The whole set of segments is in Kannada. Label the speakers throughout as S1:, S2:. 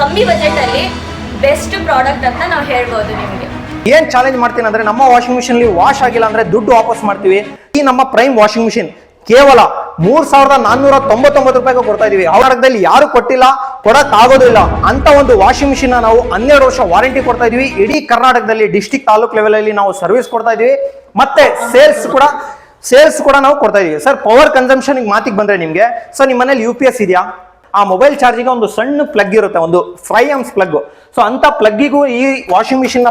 S1: ಕಮ್ಮಿ ಬಜೆಟ್ ಅಲ್ಲಿ ಬೆಸ್ಟ್ ಪ್ರಾಡಕ್ಟ್ ಅಂತ ನಾವು ಹೇಳ್ಬೋದು ನಿಮಗೆ.
S2: ಏನ್ ಚಾಲೆಂಜ್ ಮಾಡ್ತೀನಿ ಅಂದ್ರೆ ನಮ್ಮ ವಾಷಿಂಗ್ ಮಿಷಿನ್ ವಾಶ್ ಆಗಿಲ್ಲ ಅಂದ್ರೆ ದುಡ್ಡು ವಾಪಸ್ ಮಾಡ್ತೀವಿ. ಈ ನಮ್ಮ ಪ್ರೈಮ್ ವಾಷಿಂಗ್ ಮಿಷಿನ್ ಕೇವಲ ಮೂರ್ ಸಾವಿರದ ನಾನ್ನೂರ ತೊಂಬತ್ತೊಂಬತ್ತು ರೂಪಾಯಿಗೆ ಕೊಡ್ತಾ ಇದೀವಿ. ಅವರದಲ್ಲಿ ಯಾರು ಕೊಟ್ಟಿಲ್ಲ, ಕೊಡಕ್ ಆಗೋದಿಲ್ಲ ಅಂತ ಒಂದು ವಾಷಿಂಗ್ ಮಿಷಿನ್ ನಾವು ಹನ್ನೆರಡು ವರ್ಷ ವಾರಂಟಿ ಕೊಡ್ತಾ ಇದೀವಿ. ಇಡೀ ಕರ್ನಾಟಕದಲ್ಲಿ ಡಿಸ್ಟಿಕ್ ತಾಲೂಕ್ ಲೆವೆಲ್ ಅಲ್ಲಿ ನಾವು ಸರ್ವಿಸ್ ಕೊಡ್ತಾ ಇದೀವಿ. ಮತ್ತೆ ಸೇಲ್ಸ್ ಕೂಡ ಸೇಲ್ಸ್ ಕೂಡ ನಾವು ಕೊಡ್ತಾ ಇದೀವಿ. ಸರ್ ಪವರ್ ಕನ್ಸಂಪ್ಷನ್ ಮಾತಿಗೆ ಬಂದ್ರೆ ನಿಮ್ಗೆ. ಸರ್ ನಿಮ್ಮ ಮನೇಲಿ ಯು ಪಿ ಎಸ್ ಇದೆಯಾ? ಆ ಮೊಬೈಲ್ ಚಾರ್ಜಿಗೆ ಒಂದು ಸಣ್ಣ ಪ್ಲಗ್ ಇರುತ್ತೆ, ಒಂದು ಫೈವ್ ಆಮ್ಸ್ ಪ್ಲಗ್ ಸೊ ಅಂತ ಪ್ಲಗ್ಗಿಗೂ ಈ ವಾಷಿಂಗ್ ಮಿಷಿನ್ನ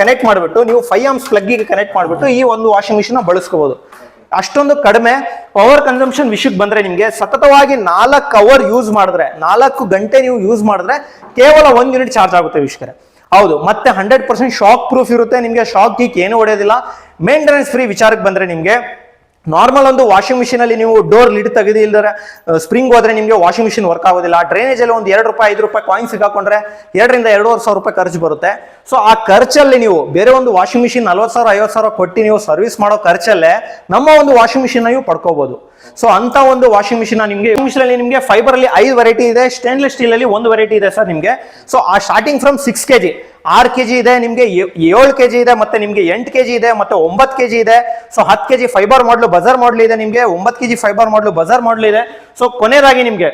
S2: ಕನೆಕ್ಟ್ ಮಾಡಿಬಿಟ್ಟು, ನೀವು ಫೈವ್ ಆಮ್ಸ್ ಪ್ಲಗ್ಗಿಗೆ ಕನೆಕ್ಟ್ ಮಾಡಿಬಿಟ್ಟು ಈ ಒಂದು ವಾಷಿಂಗ್ ಮಿಷಿನ್ ಬಳಸ್ಕೋಬಹುದು ಅಷ್ಟೊಂದು ಕಡಿಮೆ ಪವರ್ ಕನ್ಸಂಪ್ಷನ್ ವಿಷಯಕ್ಕೆ ಬಂದ್ರೆ ನಿಮಗೆ ಸತತವಾಗಿ ನಾಲ್ಕು ಅವರ್ ಯೂಸ್ ಮಾಡಿದ್ರೆ, ನಾಲ್ಕು ಗಂಟೆ ನೀವು ಯೂಸ್ ಮಾಡಿದ್ರೆ ಕೇವಲ ಒಂದು ಯೂನಿಟ್ ಚಾರ್ಜ್ ಆಗುತ್ತೆ ವೀಕ್ಷಕರೇ ಹೌದು, ಮತ್ತೆ ಹಂಡ್ರೆಡ್ ಪರ್ಸೆಂಟ್ ಶಾಕ್ ಪ್ರೂಫ್ ಇರುತ್ತೆ, ನಿಮಗೆ ಶಾಕ್ ಗೀಕ್ ಏನು ಹೊಡೆಯೋದಿಲ್ಲ. ಮೇಂಟೆನೆನ್ಸ್ ಫ್ರೀ ವಿಚಾರಕ್ಕೆ ಬಂದ್ರೆ ನಿಮ್ಗೆ ನಾರ್ಮಲ್ ಒಂದು ವಾಷಿಂಗ್ ಮಿಷಿನ್ ಅಲ್ಲಿ ನೀವು ಡೋರ್ ಲಿಡ್ ತೆಗೆದು ಸ್ಪ್ರಿಂಗ್ ಹೋದ್ರೆ ನಿಮಗೆ ವಾಷಿಂಗ್ ಮಿಷಿನ್ ವರ್ಕ್ ಆಗೋದಿಲ್ಲ. ಡ್ರೈನೇಜ್ ಅಲ್ಲಿ ಒಂದು ಎರಡು ರೂಪಾಯಿ, ಐದು ರೂಪಾಯಿ ಕಾಯಿನ್ಸ್ ಹಾಕೊಂಡ್ರೆ ಎರಡರಿಂದ ಎರಡೂವರೆ ಸಾವಿರ ರೂಪಾಯಿ ಖರ್ಚು ಬರುತ್ತೆ. ಸೊ ಆ ಖರ್ಚಲ್ಲಿ ನೀವು ಬೇರೆ ಒಂದು ವಾಷಿಂಗ್ ಮಿಷಿನ್ ನಲ್ವತ್ತು ಸಾವಿರ, ಐವತ್ತು ಸಾವಿರ ಕೊಟ್ಟು ನೀವು ಸರ್ವಿಸ್ ಮಾಡೋ ಖರ್ಚಲ್ಲೇ ನಮ್ಮ ಒಂದು ವಾಷಿಂಗ್ ಮಿಷಿನ್ ಪಡ್ಕೋಬಹುದು ಸೊ ಅಂತ ಒಂದು ವಾಷಿಂಗ್ ಮಿಷಿನ್ ನಿಮಗೆ ಮಿಷಿನ್ ಅಲ್ಲಿ ನಿಮಗೆ ಫೈಬರ್ ಅಲ್ಲಿ ಐದು ವೆರೈಟಿ ಇದೆ ಸ್ಟೇನ್ಲೆಸ್ ಸ್ಟೀಲ್ ಅಲ್ಲಿ ಒಂದು ವೆರೈಟಿ ಇದೆ ಸರ್ ನಿಮಗೆ. ಸೊ ಆ starting from six K G ಆರು ಕೆ ಜಿ ಇದೆ, ನಿಮಗೆ ಏಳು ಕೆ ಜಿ ಇದೆ, ಮತ್ತೆ ನಿಮಗೆ ಎಂಟು ಕೆ ಜಿ ಇದೆ, ಮತ್ತೆ ಒಂಬತ್ತು ಕೆ ಜಿ ಇದೆ. ಸೊ ಹತ್ತು K G fibre model buzzer model ಇದೆ ನಿಮಗೆ, ಒಂಬತ್ತು ಕೆ ಜಿ ಫೈಬರ್ ಮಾಡಲು ಬಜಾರ್ ಮಾಡಲ್ ಇದೆ. ಸೊ ಕೊನೆಯದಾಗಿ ನಿಮಗೆ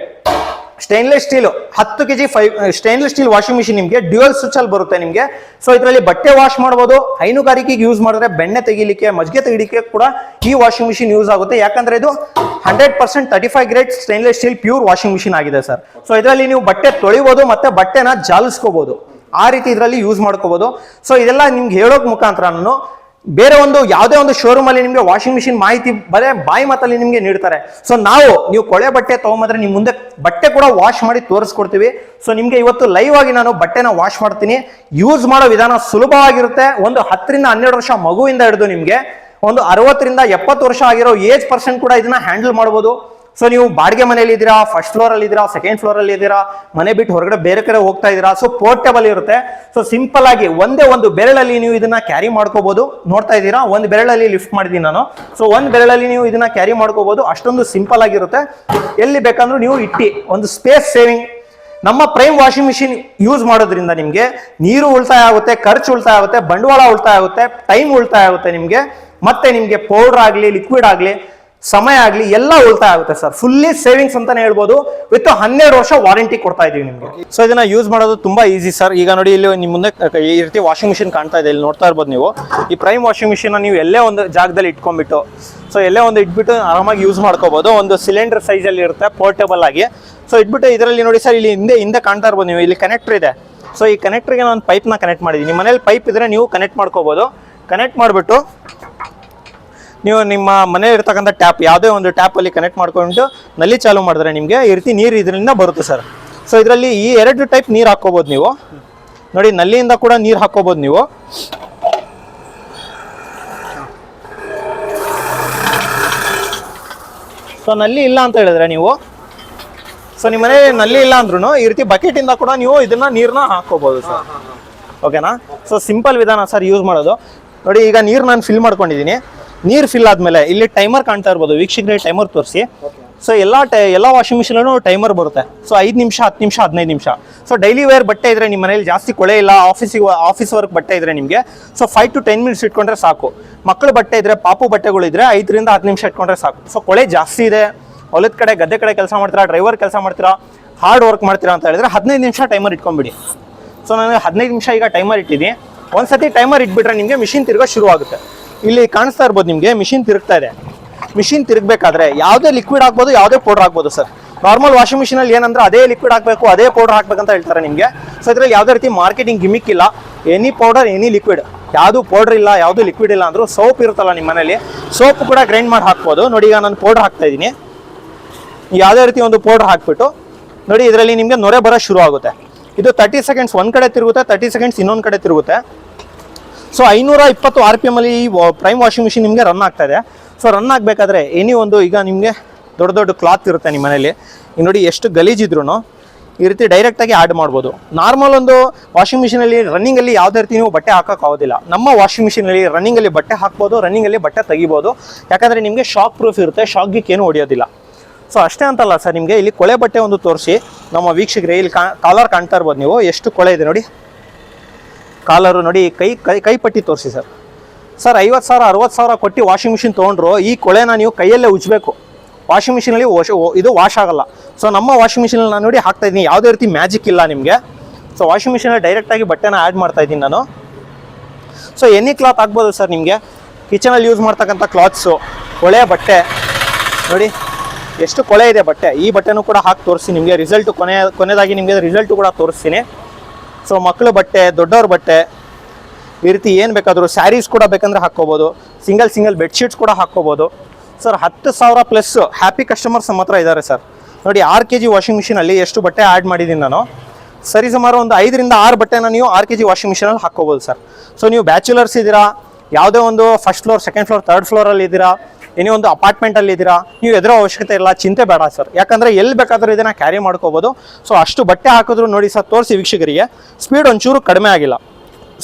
S2: ಸ್ಟೇನ್ಲೆಸ್ ಸ್ಟೀಲ್ ಹತ್ತು K G five stainless steel washing machine ನಿಮಗೆ ಡ್ಯೂಯಲ್ ಸ್ವಿಚ್ ಅಲ್ಲಿ ಬರುತ್ತೆ ನಿಮಗೆ. ಸೊ ಇದರಲ್ಲಿ ಬಟ್ಟೆ ವಾಶ್ ಮಾಡಬಹುದು ಹೈನುಗಾರಿಕೆಗೆ ಯೂಸ್ ಮಾಡಿದ್ರೆ ಬೆಣ್ಣೆ ತೆಗಿಲಿಕ್ಕೆ, ಮಜ್ಜಿಗೆ ತೆಗಿಲಿಕ್ಕೆ ಕೂಡ ಈ ವಾಷಿಂಗ್ ಮಿಷಿನ್ ಯೂಸ್ ಆಗುತ್ತೆ. ಯಾಕಂದ್ರೆ ಇದು hundred percent thirty five grade stainless steel pure washing machine ಆಗಿದೆ ಸರ್. ಸೊ ಇದರಲ್ಲಿ ನೀವು ಬಟ್ಟೆ ತೊಳಿಬಹುದು ಮತ್ತೆ ಬಟ್ಟೆನ ಜಾಲಿಸ್ಕೋಬಹುದು ಆ ರೀತಿ ಇದರಲ್ಲಿ ಯೂಸ್ ಮಾಡ್ಕೋಬಹುದು ಸೊ ಇದೆಲ್ಲ ನಿಮ್ಗೆ ಹೇಳೋಕ್ ಮುಖಾಂತರ ನಾನು ಬೇರೆ ಒಂದು ಯಾವುದೇ ಒಂದು ಶೋರೂಮ್ ಅಲ್ಲಿ ನಿಮಗೆ ವಾಷಿಂಗ್ ಮಿಷಿನ್ ಮಾಹಿತಿ ಬರೇ ಬಾಯಿ ಮಾತಲ್ಲಿ ನಿಮಗೆ ನೀಡ್ತಾರೆ. ಸೊ ನಾವು ನೀವು ಕೊಳೆ ಬಟ್ಟೆ ತಗೊಂಬಂದ್ರೆ ನಿಮ್ಮ ಮುಂದೆ ಬಟ್ಟೆ ಕೂಡ ವಾಶ್ ಮಾಡಿ ತೋರಿಸ್ಕೊಡ್ತೀವಿ. ಸೊ ನಿಮಗೆ ಇವತ್ತು ಲೈವ್ ಆಗಿ ನಾನು ಬಟ್ಟೆನ ವಾಶ್ ಮಾಡ್ತೀನಿ. ಯೂಸ್ ಮಾಡೋ ವಿಧಾನ ಸುಲಭವಾಗಿರುತ್ತೆ. ಒಂದು ಹತ್ತರಿಂದ ಹನ್ನೆರಡು ವರ್ಷ ಮಗುವಿಂದ ಹಿಡಿದು ನಿಮಗೆ ಒಂದು ಅರವತ್ತರಿಂದ ಎಪ್ಪತ್ತು ವರ್ಷ ಆಗಿರೋ ಏಜ್ ಪರ್ಸನ್ ಕೂಡ ಇದನ್ನ ಹ್ಯಾಂಡಲ್ ಮಾಡ್ಬೋದು. ಸೊ ನೀವು ಬಾಡಿಗೆ ಮನೆಯಲ್ಲಿ ಇದ್ದೀರಾ ಫಸ್ಟ್ ಫ್ಲೋರ್ ಅಲ್ಲಿ ಇದ್ದೀರಾ ಸೆಕೆಂಡ್ ಫ್ಲೋರ್ ಅಲ್ಲಿ ಇದ್ದೀರಾ, ಮನೆ ಬಿಟ್ಟು ಹೊರಗಡೆ ಬೇರೆ ಕಡೆ ಹೋಗ್ತಾ ಇದ್ದೀರಾ ಸೊ ಪೋರ್ಟೇಬಲ್ ಇರುತ್ತೆ. ಸೊ ಸಿಂಪಲ್ ಆಗಿ ಒಂದೇ ಒಂದು ಬೆರಳಲ್ಲಿ ನೀವು ಇದನ್ನ ಕ್ಯಾರಿ ಮಾಡ್ಕೋಬಹುದು ನೋಡ್ತಾ ಇದ್ದೀರಾ, ಒಂದು ಬೆರಳಲ್ಲಿ ಲಿಫ್ಟ್ ಮಾಡಿದ್ದೀನಿ ನಾನು. ಸೊ ಒಂದು ಬೆರಳಲ್ಲಿ ನೀವು ಇದನ್ನ ಕ್ಯಾರಿ ಮಾಡ್ಕೋಬಹುದು ಅಷ್ಟೊಂದು ಸಿಂಪಲ್ ಆಗಿರುತ್ತೆ. ಎಲ್ಲಿ ಬೇಕಂದ್ರೂ ನೀವು ಇಟ್ಟಿ, ಒಂದು ಸ್ಪೇಸ್ ಸೇವಿಂಗ್ ನಮ್ಮ ಪ್ರೈಮ್ ವಾಷಿಂಗ್ ಮಿಷಿನ್ ಯೂಸ್ ಮಾಡೋದ್ರಿಂದ ನಿಮಗೆ ನೀರು ಉಳಿತಾಯ ಆಗುತ್ತೆ, ಖರ್ಚು ಉಳಿತಾಯ ಆಗುತ್ತೆ, ಬಂಡವಾಳ ಉಳಿತಾಯ ಆಗುತ್ತೆ ಟೈಮ್ ಉಳಿತಾಯ ಆಗುತ್ತೆ ನಿಮಗೆ. ಮತ್ತೆ ನಿಮಗೆ ಪೌಡರ್ ಆಗಲಿ ಲಿಕ್ವಿಡ್ ಆಗಲಿ ಸಮಯ ಆಗಲಿ ಎಲ್ಲ ಉಳಿತಾಯ ಆಗುತ್ತೆ ಸರ್. ಫುಲ್ಲಿ ಸೇವಿಂಗ್ಸ್ ಅಂತಾನೆ ಹೇಳ್ಬೋದು. ವಿತ್ ಹನ್ನೆರಡು ವರ್ಷ ವಾರಂಟಿ ಕೊಡ್ತಾ ಇದೀವಿ ನಿಮಗೆ. ಸೊ ಇದನ್ನ ಯೂಸ್ ಮಾಡೋದು ತುಂಬಾ ಈಸಿ ಸರ್ ಈಗ ನೋಡಿ ಇಲ್ಲಿ ನಿಮ್ಮ ಮುಂದೆ ಈ ರೀತಿ ವಾಷಿಂಗ್ ಮಿಷಿನ್ ಕಾಣ್ತಾ ಇದೆ. ಇಲ್ಲಿ ನೋಡ್ತಾ ಇರ್ಬೋದು ನೀವು. ಈ ಪ್ರೈಮ್ ವಾಷಿಂಗ್ ಮಿಷಿನ್ ನೀವು ಎಲ್ಲೇ ಒಂದು ಜಾಗದಲ್ಲಿ ಇಟ್ಕೊಂಡ್ಬಿಟ್ಟು ಸೊ ಎಲ್ಲೇ ಒಂದು ಇಟ್ಬಿಟ್ಟು ಆರಾಮಾಗಿ ಯೂಸ್ ಮಾಡ್ಕೋಬಹುದು ಒಂದು ಸಿಲಿಂಡರ್ ಸೈಜ್ ಅಲ್ಲಿ ಇರುತ್ತೆ ಪೋರ್ಟೇಬಲ್ ಆಗಿ. ಸೊ ಇಟ್ಬಿಟ್ಟು ಇದರಲ್ಲಿ ನೋಡಿ ಸರ್ ಇಲ್ಲಿ ಹಿಂದೆ ಹಿಂದೆ ಕಾಣ್ತಾ ಇರ್ಬೋದು ನೀವು. ಇಲ್ಲಿ ಕನೆಕ್ಟರ್ ಇದೆ. ಸೊ ಈ ಕನೆಕ್ಟರ್ಗೆ ನಾನು ಪೈಪ್ನ ಕನೆಕ್ಟ್ ಮಾಡಿದ್ದೀನಿ. ನಿಮ್ಮ ಮನೇಲಿ ಪೈಪ್ ಇದ್ರೆ ನೀವು ಕನೆಕ್ಟ್ ಮಾಡ್ಕೋಬಹುದು ಕನೆಕ್ಟ್ ಮಾಡಿಬಿಟ್ಟು ನೀವು ನಿಮ್ಮ ಮನೆ ಇರ್ತಕ್ಕಂಥ ಟ್ಯಾಪ್ ಯಾವುದೇ ಒಂದು ಟ್ಯಾಪ್ ಅಲ್ಲಿ ಕನೆಕ್ಟ್ ಮಾಡ್ಕೊಂಡು ನಲ್ಲಿ ಚಾಲು ಮಾಡಿದ್ರೆ ನಿಮಗೆ ಈ ರೀತಿ ನೀರು ಇದರಿಂದ ಬರುತ್ತೆ ಸರ್ ಸೊ ಇದರಲ್ಲಿ ಈ ಎರಡು ಟೈಪ್ ನೀರು ಹಾಕೋಬಹುದು ನೀವು. ನೋಡಿ, ನಲ್ಲಿಯಿಂದ ಕೂಡ ನೀರು ಹಾಕೋಬಹುದು ನೀವು. ಸೊ ನಲ್ಲಿ ಇಲ್ಲ ಅಂತ ಹೇಳಿದ್ರೆ ನೀವು. ಸೊ ನಿಮ್ಮ ಮನೆ ನಲ್ಲಿ ಇಲ್ಲ ಅಂದ್ರೂ ಈ ರೀತಿ ಬಕೆಟ್ ಇಂದ ಕೂಡ ನೀವು ಇದನ್ನ ನೀರನ್ನ ಹಾಕೋಬಹುದು ಸರ್ ಓಕೆನಾ ಸೊ ಸಿಂಪಲ್ ವಿಧಾನ ಸರ್ ಯೂಸ್ ಮಾಡೋದು. ನೋಡಿ, ಈಗ ನೀರು ನಾನು ಫಿಲ್ ಮಾಡ್ಕೊಂಡಿದ್ದೀನಿ. ನೀರು ಫಿಲ್ ಆದ್ಮೇಲೆ ಇಲ್ಲಿ ಟೈಮರ್ ಕಾಣ್ತಾ ಇರ್ಬೋದು. ವೀಕ್ಷಕರಿಗೆ ಟೈಮರ್ ತೋರಿಸಿ. ಸೊ ಎಲ್ಲ ಟೈ, ಎಲ್ಲ ವಾಷಿಂಗ್ ಮಿಷಿನಲ್ಲೂ ಟೈಮರ್ ಬರುತ್ತೆ. ಸೊ ಐದು ನಿಮಿಷ, ಹತ್ತು ನಿಮಿಷ, ಹದಿನೈದು ನಿಮಿಷ. ಸೊ ಡೈಲಿ ವೇರ್ ಬಟ್ಟೆ ಇದ್ರೆ ನಿಮ್ಮ ಮನೇಲಿ ಜಾಸ್ತಿ ಕೊಳೆ ಇಲ್ಲ ಆಫೀಸಿಗೆ ಆಫೀಸ್ ವರ್ಕ್ ಬಟ್ಟೆ ಇದ್ರೆ ನಿಮಗೆ so five to ten minutes ಇಟ್ಕೊಂಡ್ರೆ ಸಾಕು. ಮಕ್ಕಳ ಬಟ್ಟೆ ಇದ್ರೆ, ಪಾಪು ಬಟ್ಟೆಗಳು ಇದ್ರೆ ಐದರಿಂದ ಹತ್ತು ನಿಮಿಷ ಇಟ್ಕೊಂಡ್ರೆ ಸಾಕು. ಸೊ ಕೊಳೆ ಜಾಸ್ತಿ ಇದೆ, ಹೊಲದ ಕಡೆ, ಗದ್ದೆ ಕಡೆ ಕೆಲಸ ಮಾಡ್ತೀರಾ ಡ್ರೈವರ್ ಕೆಲಸ ಮಾಡ್ತೀರಾ ಹಾರ್ಡ್ ವರ್ಕ್ ಮಾಡ್ತೀರಾ ಅಂತ ಹೇಳಿದ್ರೆ ಹದಿನೈದು ನಿಮಿಷ ಟೈಮರ್ ಇಟ್ಕೊಂಬಿಡಿ ಸೊ ನಾನು ಹದಿನೈದು ನಿಮಿಷ ಈಗ ಟೈಮರ್ ಇಟ್ಟಿದ್ದೀನಿ. ಒಂದ್ಸತಿ ಟೈಮರ್ ಇಟ್ಬಿಟ್ರೆ ನಿಮಗೆ ಮಿಷಿನ್ ತಿರ್ಗೋ ಶುರು ಆಗುತ್ತೆ ಇಲ್ಲಿ ಕಾಣಿಸ್ತಾ ಇರ್ಬೋದು ನಿಮಗೆ ಮಿಷಿನ್ ತಿರುಗ್ತಾ ಇದೆ. ಮಿಷಿನ್ ತಿರುಗಬೇಕಾದ್ರೆ ಯಾವುದೇ ಲಿಕ್ವಿಡ್ ಆಗ್ಬೋದು, ಯಾವುದೇ ಪೌಡರ್ ಆಗ್ಬೋದು ಸರ್. ನಾರ್ಮಲ್ ವಾಷಿಂಗ್ ಮಿಷಿನಲ್ಲಿ ಏನಂದ್ರೆ ಅದೇ ಲಿಕ್ವಿಡ್ ಹಾಕಬೇಕು, ಅದೇ ಪೌಡರ್ ಹಾಕ್ಬೇಕಂತ ಹೇಳ್ತಾರೆ ನಿಮಗೆ. ಸೊ ಇದ್ರಲ್ಲಿ ಯಾವುದೇ ರೀತಿ ಮಾರ್ಕೆಟಿಂಗ್ ಗಿಮಿಕ್ ಇಲ್ಲ. ಎನಿ ಪೌಡರ್ ಎನಿ ಲಿಕ್ವಿಡ್ ಯಾವುದು ಪೌಡರ್ ಇಲ್ಲ, ಯಾವುದು ಲಿಕ್ವಿಡ್ ಇಲ್ಲ ಅಂದ್ರೂ ಸೋಪ್ ಇರುತ್ತಲ್ಲ ನಿಮ್ಮ ಮನೇಲಿ ಸೋಪ್ ಕೂಡ ಗ್ರೈಂಡ್ ಮಾಡಿ ಹಾಕ್ಬೋದು. ನೋಡಿ, ಈಗ ನಾನು ಪೌಡರ್ ಹಾಕ್ತಾ ಇದ್ದೀನಿ. ಯಾವುದೇ ರೀತಿ ಒಂದು ಪೌಡರ್ ಹಾಕ್ಬಿಟ್ಟು, ನೋಡಿ, ಇದರಲ್ಲಿ ನಿಮಗೆ ನೊರೆ ಬರೋ ಶುರು ಆಗುತ್ತೆ. ಇದು ತರ್ಟಿ ಸೆಕೆಂಡ್ಸ್ ಒಂದು ಕಡೆ ತಿರುಗುತ್ತೆ ತರ್ಟಿ ಸೆಕೆಂಡ್ಸ್ ಇನ್ನೊಂದು ಕಡೆ ತಿರುಗುತ್ತೆ. ಸೊ ಐನೂರ ಇಪ್ಪತ್ತು ಆರ್ ಪಿ ಎಂ ಅಲ್ಲಿ ಈ ಪ್ರೈಮ್ ವಾಷಿಂಗ್ ಮಿಷಿನ್ ನಿಮಗೆ ರನ್ ಆಗ್ತಾ ಇದೆ. ಸೊ ರನ್ ಆಗಬೇಕಾದ್ರೆ ಎನಿ ಒಂದು ಈಗ ನಿಮಗೆ ದೊಡ್ಡ ದೊಡ್ಡ ಕ್ಲಾತ್ ಇರುತ್ತೆ ನಿಮ್ಮ ಮನೇಲಿ. ಈಗ ನೋಡಿ ಎಷ್ಟು ಗಲೀಜಿದ್ರು ಈ ರೀತಿ ಡೈರೆಕ್ಟಾಗಿ ಆ್ಯಡ್ ಮಾಡ್ಬೋದು. ನಾರ್ಮಲ್ ಒಂದು ವಾಷಿಂಗ್ ಮಿಷಿನಲ್ಲಿ ರನ್ನಿಂಗಲ್ಲಿ ಯಾವುದೇ ರೀತಿ ನೀವು ಬಟ್ಟೆ ಹಾಕೋಕ್ಕಾಗೋದಿಲ್ಲ ನಮ್ಮ ವಾಷಿಂಗ್ ಮಿಷಿನಲ್ಲಿ ರನ್ನಿಂಗಲ್ಲಿ ಬಟ್ಟೆ ಹಾಕ್ಬೋದು ರನ್ನಿಂಗಲ್ಲಿ ಬಟ್ಟೆ ತೆಗಿಬೋದು. ಯಾಕಂದರೆ ನಿಮಗೆ ಶಾಕ್ ಪ್ರೂಫ್ ಇರುತ್ತೆ ಶಾಕ್ಗೆ ಏನು ಹೊಡೆಯೋದಿಲ್ಲ. ಸೊ ಅಷ್ಟೇ ಅಂತಲ್ಲ ಸರ್ ನಿಮಗೆ ಇಲ್ಲಿ ಕೊಳೆ ಬಟ್ಟೆ ಒಂದು ತೋರಿಸಿ ನಮ್ಮ ವೀಕ್ಷಕರೇ, ಇಲ್ಲಿ ಕಾಲರ್ ಕಾಣ್ತಾ ಇರ್ಬೋದು ನೀವು. ಎಷ್ಟು ಕೊಳೆ ಇದೆ ನೋಡಿ. ಕಾಲರು ನೋಡಿ ಕೈ ಕೈ ಕೈಪಟ್ಟಿ ತೋರಿಸಿ ಸರ್. ಸರ್, ಐವತ್ತು ಸಾವಿರ, ಅರವತ್ತು ಸಾವಿರ ಕೊಟ್ಟು ವಾಷಿಂಗ್ ಮಿಷಿನ್ ತೊಗೊಂಡ್ರು ಈ ಕೊಳೆನ ನೀವು ಕೈಯಲ್ಲೇ ಉಜ್ಬೇಕು ವಾಷಿಂಗ್ ಮಿಷಿನಲ್ಲಿ ವಾಶ್ ಇದು ವಾಶ್ ಆಗಲ್ಲ. ಸೊ ನಮ್ಮ ವಾಷಿಂಗ್ ಮಿಷಿನಲ್ಲಿ ನಾನು ನೋಡಿ ಹಾಕ್ತಾ ಇದ್ದೀನಿ. ಯಾವುದೇ ರೀತಿ ಮ್ಯಾಜಿಕ್ ಇಲ್ಲ ನಿಮಗೆ. ಸೊ ವಾಷಿಂಗ್ ಮಿಷಿನಲ್ಲಿ ಡೈರೆಕ್ಟಾಗಿ ಬಟ್ಟೆನ ಆ್ಯಡ್ ಮಾಡ್ತಾ ಇದ್ದೀನಿ ನಾನು. ಸೊ ಎನಿ ಕ್ಲಾತ್ ಆಗ್ಬೋದು ಸರ್ ನಿಮಗೆ. ಕಿಚನಲ್ಲಿ ಯೂಸ್ ಮಾಡ್ತಕ್ಕಂಥ ಕ್ಲಾತ್ಸು ಕೊಳೆ ಬಟ್ಟೆ. ನೋಡಿ, ಎಷ್ಟು ಕೊಳೆ ಇದೆ ಬಟ್ಟೆ. ಈ ಬಟ್ಟೆನೂ ಕೂಡ ಹಾಕಿ ತೋರಿಸಿ ನಿಮಗೆ. ರಿಸಲ್ಟು ಕೊನೆ ಕೊನೆಯದಾಗಿ ನಿಮಗೆ ರಿಸಲ್ಟು ಕೂಡ ತೋರಿಸ್ತೀನಿ. ಸೊ ಮಕ್ಕಳು ಬಟ್ಟೆ, ದೊಡ್ಡವ್ರ ಬಟ್ಟೆ, ಈ ರೀತಿ ಏನು ಬೇಕಾದರೂ ಸ್ಯಾರೀಸ್ ಕೂಡ ಬೇಕಂದ್ರೆ ಹಾಕ್ಕೋಬೋದು. ಸಿಂಗಲ್ ಸಿಂಗಲ್ ಬೆಡ್ಶೀಟ್ಸ್ ಕೂಡ ಹಾಕ್ಕೋಬೋದು. ಸರ್ ಹತ್ತು ಸಾವಿರ ಪ್ಲಸ್ ಹ್ಯಾಪಿ ಕಸ್ಟಮರ್ಸ್ ನಮ್ಮ ಹತ್ರ ಇದ್ದಾರೆ ಸರ್ ನೋಡಿ, ಆರು ಕೆ ಜಿ ವಾಷಿಂಗ್ ಮಿಷಿನಲ್ಲಿ ಎಷ್ಟು ಬಟ್ಟೆ ಆ್ಯಡ್ ಮಾಡಿದ್ದೀನಿ ನಾನು. ಸರಿ, ಸುಮಾರು ಒಂದು ಐದರಿಂದ ಆರು ಬಟ್ಟೆನ ನೀವು ಆರು ಕೆ ಜಿ ವಾಷಿಂಗ್ ಮಿಷಿನಲ್ಲಿ ಹಾಕ್ಕೋಬೋದು ಸರ್ ಸೊ ನೀವು ಬ್ಯಾಚುಲರ್ಸ್ ಇದ್ದೀರಾ ಯಾವುದೇ ಒಂದು first floor second floor third ಫ್ಲೋರಲ್ಲಿ ಇದ್ದೀರಾ ಏನೇ ಒಂದು ಅಪಾರ್ಟ್ಮೆಂಟಲ್ಲಿ ಇದ್ದೀರಾ? ನೀವು ಎದುರೋ ಅವಶ್ಯಕತೆ ಇಲ್ಲ, ಚಿಂತೆ ಬೇಡ ಸರ್. ಯಾಕಂದರೆ ಎಲ್ಲಿ ಬೇಕಾದರೂ ಇದನ್ನು ಕ್ಯಾರಿ ಮಾಡ್ಕೋಬೋದು. ಸೊ ಅಷ್ಟು ಬಟ್ಟೆ ಹಾಕಿದ್ರು ನೋಡಿ ಸರ್, ತೋರಿಸಿ ವೀಕ್ಷಕರಿಗೆ ಸ್ಪೀಡ್ ಒಂಚೂರು ಕಡಿಮೆ ಆಗಿಲ್ಲ.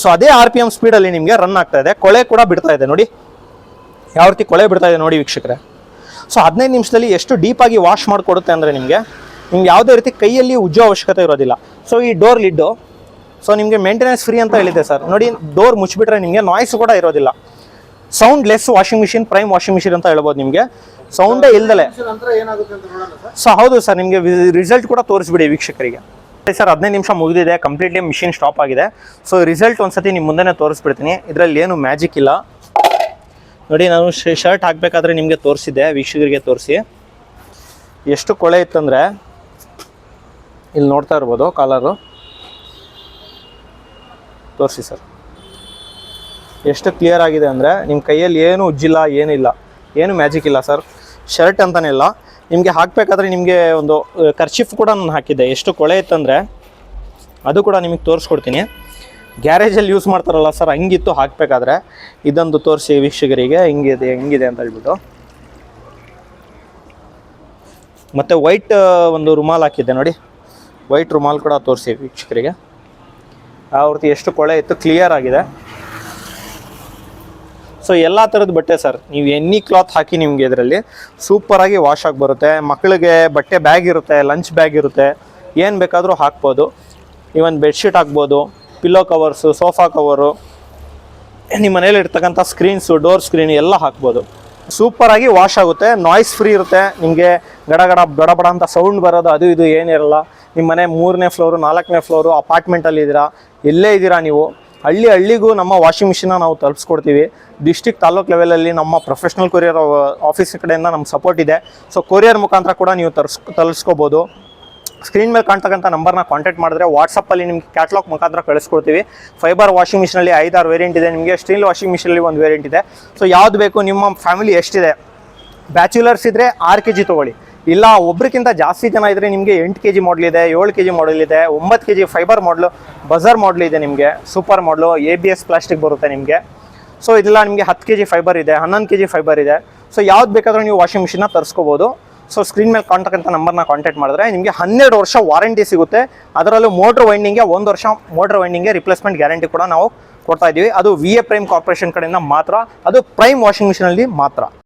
S2: ಸೊ ಅದೇ ಆರ್ ಪಿ ಎಂ ಸ್ಪೀಡಲ್ಲಿ ನಿಮಗೆ ರನ್ ಆಗ್ತಾ ಇದೆ. ಕೊಳೆ ಕೂಡ ಬಿಡ್ತಾ ಇದೆ ನೋಡಿ. ಯಾವ ರೀತಿ ಕೊಳೆ ಬಿಡ್ತಾ ಇದೆ ನೋಡಿ ವೀಕ್ಷಕರೇ. ಸೊ ಹದಿನೈದು ನಿಮಿಷದಲ್ಲಿ ಎಷ್ಟು ಡೀಪಾಗಿ ವಾಶ್ ಮಾಡಿಕೊಡುತ್ತೆ ಅಂದರೆ ನಿಮಗೆ, ನಿಮ್ಗೆ ಯಾವುದೇ ರೀತಿ ಕೈಯಲ್ಲಿ ಉಜ್ಜೋ ಅವಶ್ಯಕತೆ ಇರೋದಿಲ್ಲ. ಸೊ ಈ ಡೋರ್ ಲಿಡ್ಡು ಸೊ ನಿಮಗೆ ಮೇಂಟೆನೆನ್ಸ್ ಫ್ರೀ ಅಂತ ಹೇಳಿದೆ ಸರ್. ನೋಡಿ ಡೋರ್ ಮುಚ್ಚಿಬಿಟ್ರೆ ನಿಮಗೆ ನಾಯ್ಸ್ ಕೂಡ ಇರೋದಿಲ್ಲ. Soundless washing machine prime washing machine ಅಂತ ಹೇಳ್ಬೋದು ನಿಮಗೆ. ಸೌಂಡೇ ಇಲ್ದಲೆ. ಸೊ ಹೌದು ಸರ್ ನಿಮಗೆ ರಿಸಲ್ಟ್ ಕೂಡ ತೋರಿಸ್ಬಿಡಿ ವೀಕ್ಷಕರಿಗೆ. ಸರ್ ಹದಿನೈದು ನಿಮಿಷ ಮುಗಿದಿದೆ ಕಂಪ್ಲೀಟ್ಲಿ ಮಿಷಿನ್ ಸ್ಟಾಪ್ ಆಗಿದೆ. ಸೊ ರಿಸಲ್ಟ್ ಒಂದ್ಸತಿ ನಿಮ್ಮ ಮುಂದೆನೇ ತೋರಿಸ್ಬಿಡ್ತೀನಿ. ಇದರಲ್ಲಿ ಏನು ಮ್ಯಾಜಿಕ್ ಇಲ್ಲ. ನೋಡಿ, ನಾನು ಶರ್ಟ್ ಹಾಕಬೇಕಾದ್ರೆ ನಿಮಗೆ ತೋರಿಸಿದ್ದೆ, ವೀಕ್ಷಕರಿಗೆ ತೋರಿಸಿ. ಎಷ್ಟು ಕೊಳೆ ಇತ್ತಂದರೆ, ಇಲ್ಲಿ ನೋಡ್ತಾ ಇರ್ಬೋದು ಕಾಲರು ತೋರಿಸಿ ಸರ್ ಎಷ್ಟು ಕ್ಲಿಯರ್ ಆಗಿದೆ ಅಂದರೆ ನಿಮ್ಮ ಕೈಯಲ್ಲಿ ಏನು ಉಜ್ಜಿಲ್ಲ, ಏನಿಲ್ಲ, ಏನು ಮ್ಯಾಜಿಕ್ ಇಲ್ಲ ಸರ್ ಶರ್ಟ್ ಅಂತಲೇ ಇಲ್ಲ. ನಿಮಗೆ ಹಾಕಬೇಕಾದ್ರೆ ನಿಮಗೆ ಒಂದು ಕರ್ಚಿಫ್ ಕೂಡ ನಾನು ಹಾಕಿದ್ದೆ. ಎಷ್ಟು ಕೊಳೆ ಇತ್ತಂದರೆ ಅದು ಕೂಡ ನಿಮಗೆ ತೋರಿಸ್ಕೊಡ್ತೀನಿ. ಗ್ಯಾರೇಜಲ್ಲಿ ಯೂಸ್ ಮಾಡ್ತಾರಲ್ಲ ಸರ್ ಹಂಗಿತ್ತು ಹಾಕಬೇಕಾದ್ರೆ. ಇದೊಂದು ತೋರಿಸಿ ವೀಕ್ಷಕರಿಗೆ, ಹಿಂಗಿದೆ, ಹೆಂಗಿದೆ ಅಂತ ಹೇಳ್ಬಿಟ್ಟು. ಮತ್ತು ವೈಟ್ ಒಂದು ರುಮಾಲ್ ಹಾಕಿದ್ದೆ ನೋಡಿ. ವೈಟ್ ರುಮಾಲ್ ಕೂಡ ತೋರಿಸಿ ವೀಕ್ಷಕರಿಗೆ. ಆ ಎಷ್ಟು ಕೊಳೆ ಇತ್ತು ಕ್ಲಿಯರ್ ಆಗಿದೆ. ಸೊ ಎಲ್ಲ ಥರದ ಬಟ್ಟೆ ಸರ್ ನೀವು ಎನಿ ಕ್ಲಾತ್ ಹಾಕಿ ನಿಮಗೆ ಇದರಲ್ಲಿ ಸೂಪರಾಗಿ ವಾಶ್ ಆಗಿ ಬರುತ್ತೆ. ಮಕ್ಕಳಿಗೆ ಬಟ್ಟೆ ಬ್ಯಾಗ್ ಇರುತ್ತೆ ಲಂಚ್ ಬ್ಯಾಗ್ ಇರುತ್ತೆ. ಏನು ಬೇಕಾದರೂ ಹಾಕ್ಬೋದು. ಇವನ್ ಬೆಡ್ಶೀಟ್ ಹಾಕ್ಬೋದು ಪಿಲ್ಲೋ ಕವರ್ಸು ಸೋಫಾ ಕವರು ನಿಮ್ಮ ಮನೇಲಿ ಇರ್ತಕ್ಕಂಥ ಸ್ಕ್ರೀನ್ಸು ಡೋರ್ ಸ್ಕ್ರೀನ್ ಎಲ್ಲ ಹಾಕ್ಬೋದು. ಸೂಪರಾಗಿ ವಾಶ್ ಆಗುತ್ತೆ ನಾಯ್ಸ್ ಫ್ರೀ ಇರುತ್ತೆ. ನಿಮಗೆ ಗಡಗಡ ಬಡಬಡ ಬಡ ಬಡ ಅಂತ ಸೌಂಡ್ ಬರೋದು, ಅದು ಇದು ಏನಿರಲ್ಲ. ನಿಮ್ಮ ಮನೆ ಮೂರನೇ ಫ್ಲೋರು ನಾಲ್ಕನೇ ಫ್ಲೋರು ಅಪಾರ್ಟ್ಮೆಂಟಲ್ಲಿ ಇದ್ದೀರಾ ಎಲ್ಲೇ ಇದ್ದೀರಾ ನೀವು. ಹಳ್ಳಿ ಹಳ್ಳಿಗೂ ನಮ್ಮ ವಾಷಿಂಗ್ ಮಿಷಿನ ನಾವು ತಲುಪಿಸ್ಕೊಡ್ತೀವಿ. ಡಿಸ್ಟಿಕ್ ತಾಲೂಕ್ ಲೆವೆಲಲ್ಲಿ ನಮ್ಮ ಪ್ರೊಫೆಷ್ನಲ್ ಕೊರಿಯರ್ ಆಫೀಸ್ ಕಡೆಯಿಂದ ನಮ್ಮ ಸಪೋರ್ಟ್ ಇದೆ. ಸೊ ಕೊರಿಯರ್ ಮುಖಾಂತರ ಕೂಡ ನೀವು ತರ್ಸ್, ತಲುಪಿಸ್ಕೋಬೋದು. ಸ್ಕ್ರೀನ್ ಮೇಲೆ ಕಾಣ್ತಕ್ಕಂಥ ನಂಬರ್ನ ಕಾಂಟ್ಯಾಕ್ಟ್ ಮಾಡಿದ್ರೆ ವಾಟ್ಸಪ್ಪಲ್ಲಿ ನಿಮ್ಗೆ ಕ್ಯಾಟ್ಲಾಗ್ ಮುಖಾಂತರ ಕಳಿಸ್ಕೊಡ್ತೀವಿ. ಫೈಬರ್ ವಾಷಿಂಗ್ ಮಿಷಿನಲ್ಲಿ ಐದಾರು ವೇರಿಯಂಟ್ ಇದೆ. ನಿಮಗೆ ಸ್ಟೀಲ್ ವಾಷಿಂಗ್ ಮಿಷಿನಲ್ಲಿ ಒಂದು ವೇರಿಯಂಟ್ ಇದೆ. ಸೊ ಯಾವ್ದು ಬೇಕು ನಿಮ್ಮ ಫ್ಯಾಮಿಲಿ ಎಷ್ಟಿದೆ? ಬ್ಯಾಚುಲರ್ಸ್ ಇದ್ದರೆ ಆರು ಕೆ ಜಿ ತೊಗೊಳ್ಳಿ. ಇಲ್ಲ, ಒಬ್ರಿಗಿಂತ ಜಾಸ್ತಿ ಜನ ಇದ್ದರೆ ನಿಮಗೆ ಎಂಟು ಕೆ ಜಿ ಮಾಡಲ್ ಇದೆ, ಏಳು ಕೆ ಜಿ ಮಾಡಲ್ ಇದೆ, ಒಂಬತ್ತು K G fibre model buzzer model ಇದೆ ನಿಮಗೆ ಸೂಪರ್ ಮಾಡಲು ಎ ಬಿ ಎಸ್ ಪ್ಲಾಸ್ಟಿಕ್ ಬರುತ್ತೆ ನಿಮಗೆ. ಸೊ ಇದೆಲ್ಲ, ನಿಮಗೆ ಹತ್ತು ಕೆ ಜಿ ಫೈಬರ್ ಇದೆ, ಹನ್ನೊಂದು ಕೆ ಜಿ ಫೈಬರ್ ಇದೆ. ಸೊ ಯಾವ್ದು ಬೇಕಾದರೂ ನೀವು ವಾಷಿಂಗ್ ಮಿಷಿನ್ನ ತರಿಸ್ಕೋಬೋದು. ಸೊ ಸ್ಕ್ರೀನ್ ಮೇಲೆ ಕಾಂಟ್ಯಾಕ್ಟ್ ಅಂತ ನಂಬರ್ನ ಕಾಂಟ್ಯಾಕ್ಟ್ ಮಾಡಿದ್ರೆ ನಿಮಗೆ ಹನ್ನೆರಡು ವರ್ಷ ವಾರಂಟಿ ಸಿಗುತ್ತೆ. ಅದರಲ್ಲೂ ಮೋಟ್ರ್ ವೈಂಡಿಂಗ್ಗೆ ಒಂದು ವರ್ಷ ಮೋಟ್ರ್ ವೈಂಡಿಂಗ್ಗೆ ರಿಪ್ಲೇಸ್ಮೆಂಟ್ ಗ್ಯಾರಂಟಿ ಕೂಡ ನಾವು ಕೊಡ್ತಾ ಇದ್ದೀವಿ ಅದು ವಿ ಎ ಪ್ರೈಮ್ ಕಾರ್ಪೊರೇಷನ್ ಕಡೆಯಿಂದ ಮಾತ್ರ, ಅದು ಪ್ರೈಮ್ ವಾಷಿಂಗ್ ಮಿಷಿನಲ್ಲಿ ಮಾತ್ರ.